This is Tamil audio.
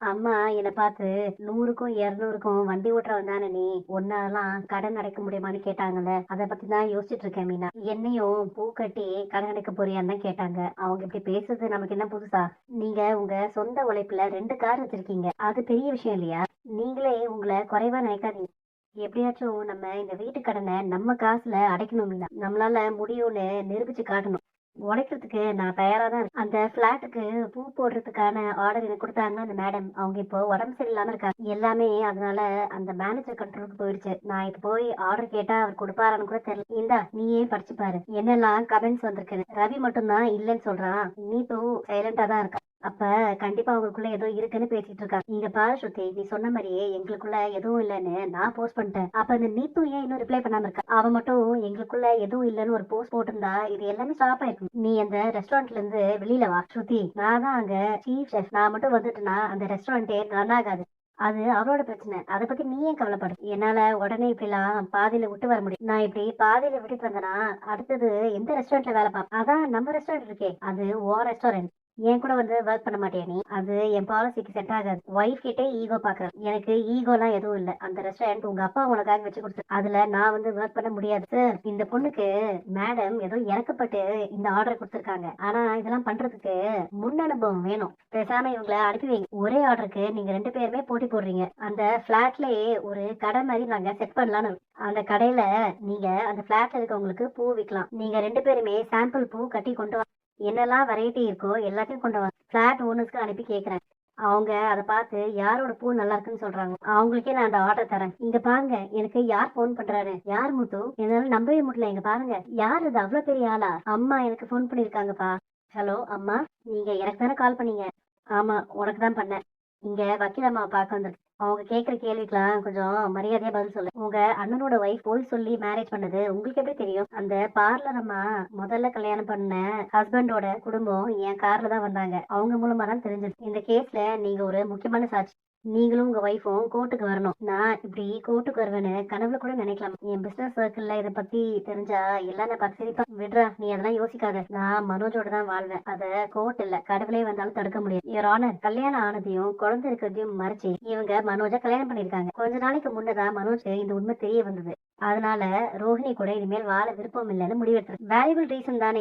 அம்மா என்னை பார்த்து நூறுக்கும் இருநூறுக்கும் வண்டி ஓட்டுறவன் தானே நீ? ஒன்னாலாம் கடன் அடைக்க முடியுமான்னு கேட்டாங்கல்ல. அதை பத்தி தான் யோசிச்சுட்டு இருக்கேன் மீனா. என்னையும் பூ கட்டி கடன் அடைக்க போறியான்னு தான் கேட்டாங்க. அவங்க இப்படி பேசுறது நமக்கு என்ன புதுசா? நீங்க உங்க சொந்த உழைப்புல ரெண்டு கார் வச்சிருக்கீங்க. அது பெரிய விஷயம் இல்லையா? நீங்களே உங்களை குறைவா நினைக்காதீங்க. எப்படியாச்சும் நம்ம இந்த வீட்டு கடனை நம்ம காசுல அடைக்கணும் மீனா. நம்மளால முடியும்னு நிரூபிச்சு காட்டணும். உடைக்கிறதுக்கு நான் தயாராக தான் இருக்கேன். அந்த ஃப்ளாட்டுக்கு பூ போடுறதுக்கான ஆர்டர் எனக்கு கொடுத்தாங்க அந்த மேடம் அவங்க இப்போ உடம்பு சரியில்லாமல் இருக்காங்க. எல்லாமே அதனால அந்த மேனேஜர் கண்ட்ரோலுக்கு போயிடுச்சு. நான் இப்போ போய் ஆர்டர் கேட்டால் அவர் கொடுப்பாரான்னு கூட தெரியல. இந்தா நீயே படிச்சு பாரு. என்னெல்லாம் கமெண்ட்ஸ் வந்திருக்கு ரவி மட்டும்தான் இல்லைன்னு சொல்றான். நீ சைலண்டா தான் இருக்கா. அப்ப கண்டிப்பா அவங்களுக்குள்ள ஏதோ இருக்குன்னு பேசிட்டு இருக்காங்க. இங்க பாரு ஸ்ருதி நீ சொன்ன மாதிரியே எங்களுக்குள்ள எதுவும் இல்லைன்னு நான் போஸ்ட் பண்ணிட்டேன். அப்ப இந்த நீத்தும் ஏன் இன்னும் ரிப்ளை பண்ணாம இருக்கா? அவன் மட்டும் எங்களுக்குள்ள எதுவும் இல்லைன்னு ஒரு போஸ்ட் போட்டிருந்தா இது எல்லாமே ஸ்டாப் ஆயிருக்கும் நீ அந்த ரெஸ்டாரண்ட்ல இருந்து வெளியில வா ஸ்ருதி. நான் தான் அங்க சீஃப் செஃப் நான் மட்டும் வந்துட்டேன்னா அந்த ரெஸ்டாரண்டே ரன் ஆகாது அது அவரோட பிரச்சனை. அதை பத்தி நீ ஏன் கவலைப்படு? என்னால உடனே இப்படிலாம் பாதியில விட்டு வர முடியும். நான் இப்படி பாதியில விட்டுட்டு வந்தேன்னா அடுத்தது எந்த ரெஸ்டாரண்ட்ல வேலை பார்ப்பேன் அதான் நம்ம ரெஸ்டாரண்ட் இருக்கே. அது ஓ ரெஸ்டாரண்ட் என் கூட வந்து ஒர்க் பண்ண மாட்டியா நீ? அது என் பாலிசிக்கு செட் ஆகாது. ஒய்ஃப் கிட்டே ஈகோ பாக்குறேன். எனக்கு ஈகோலாம் எதுவும் இல்ல. அந்த ரெஸ்டாரண்ட் உங்க அப்பா உனக்காக வச்சு கொடுத்து அதுல நான் வந்து ஒர்க் பண்ண முடியாது. சார் இந்த பொண்ணுக்கு மேடம் ஏதோ இறக்கப்பட்டு இந்த ஆர்டர் கொடுத்துருக்காங்க. ஆனா இதெல்லாம் பண்றதுக்கு முன் அனுபவம் வேணும். பேசாம இவங்களை அனுப்பி வைங்க. ஒரே ஆர்டருக்கு நீங்க ரெண்டு பேருமே போட்டி போடுறீங்க. அந்த பிளாட்லயே ஒரு கடை மாதிரி நாங்க செட் பண்ணலாம்னு அந்த கடையில நீங்க அந்த பிளாட்ல இருக்கவங்களுக்கு பூ விற்கலாம் நீங்க ரெண்டு பேருமே சாம்பிள் பூ கட்டி கொண்டு வா என்னெல்லாம் வெரைட்டி இருக்கோ எல்லாத்தையும் கொண்டு வந்து ஃபிளாட் ஓனர்ஸ்க்கு அனுப்பி கேட்குறேன். அவங்க அதை பார்த்து யாரோட பூ நல்லா இருக்குன்னு சொல்றாங்க. அவங்களுக்கே நான் அந்த ஆர்டர் தரேன். இங்க பாருங்க எனக்கு யார் ஃபோன் பண்றாரு? யார் முத்து? என்னால நம்பவே முடியல. இங்க பாருங்க யார் இது? அவ்வளவு பெரிய ஆளா? அம்மா எனக்கு ஃபோன் பண்ணிருக்காங்கப்பா. ஹலோ அம்மா நீங்க எனக்கு தானே கால் பண்ணீங்க. ஆமா உனக்கு தான் பண்ணேன். இங்க வக்கீல் அம்மா பார்க்க வந்திருக்கு அவங்க கேட்குற கேள்விக்கெல்லாம் கொஞ்சம் மரியாதையா பதில் சொல்லு. உங்க அண்ணனோட ஒய்ஃப் போய் சொல்லி மேரேஜ் பண்ணது உங்களுக்கு எப்படி தெரியும்? அந்த பார்லர் அம்மா முதல்ல கல்யாணம் பண்ண ஹஸ்பண்டோட குடும்பம் என் கார்ல தான் வந்தாங்க. அவங்க மூலமா தான் தெரிஞ்சது. இந்த கேஸ்ல நீங்க ஒரு முக்கியமான சாட்சி. நீங்களும் உங்க ஒய்ஃபும் கோர்ட்டுக்கு வரணும். நான் இப்படி கோர்ட்டுக்கு வருவேன்னு கனவுல கூட நினைக்கலாம். என் பிசினஸ் சர்க்கிள்ல இதை பத்தி தெரிஞ்சா எல்லாம் நான் பார்த்து விடுறா நீ அதெல்லாம் யோசிக்காத. நான் மனோஜோட தான் வாழ்வேன். அத கோர்ட் இல்ல கடவுளே வந்தாலும் தடுக்க முடியாது. இவர் ஆனர் கல்யாணம் ஆனதையும் குழந்தை இருக்கிறதையும் மறைச்சு இவங்க மனோஜை கல்யாணம் பண்ணிருக்காங்க கொஞ்ச நாளைக்கு முன்னதான் மனோஜ் இந்த உண்மை தெரிய வந்தது. அதனால ரோஹிணி கூட இனிமேல் வாழ விருப்பம் இல்லைன்னு முடிவெடுத்து வேல்யூபிள் ரீசன் தானே.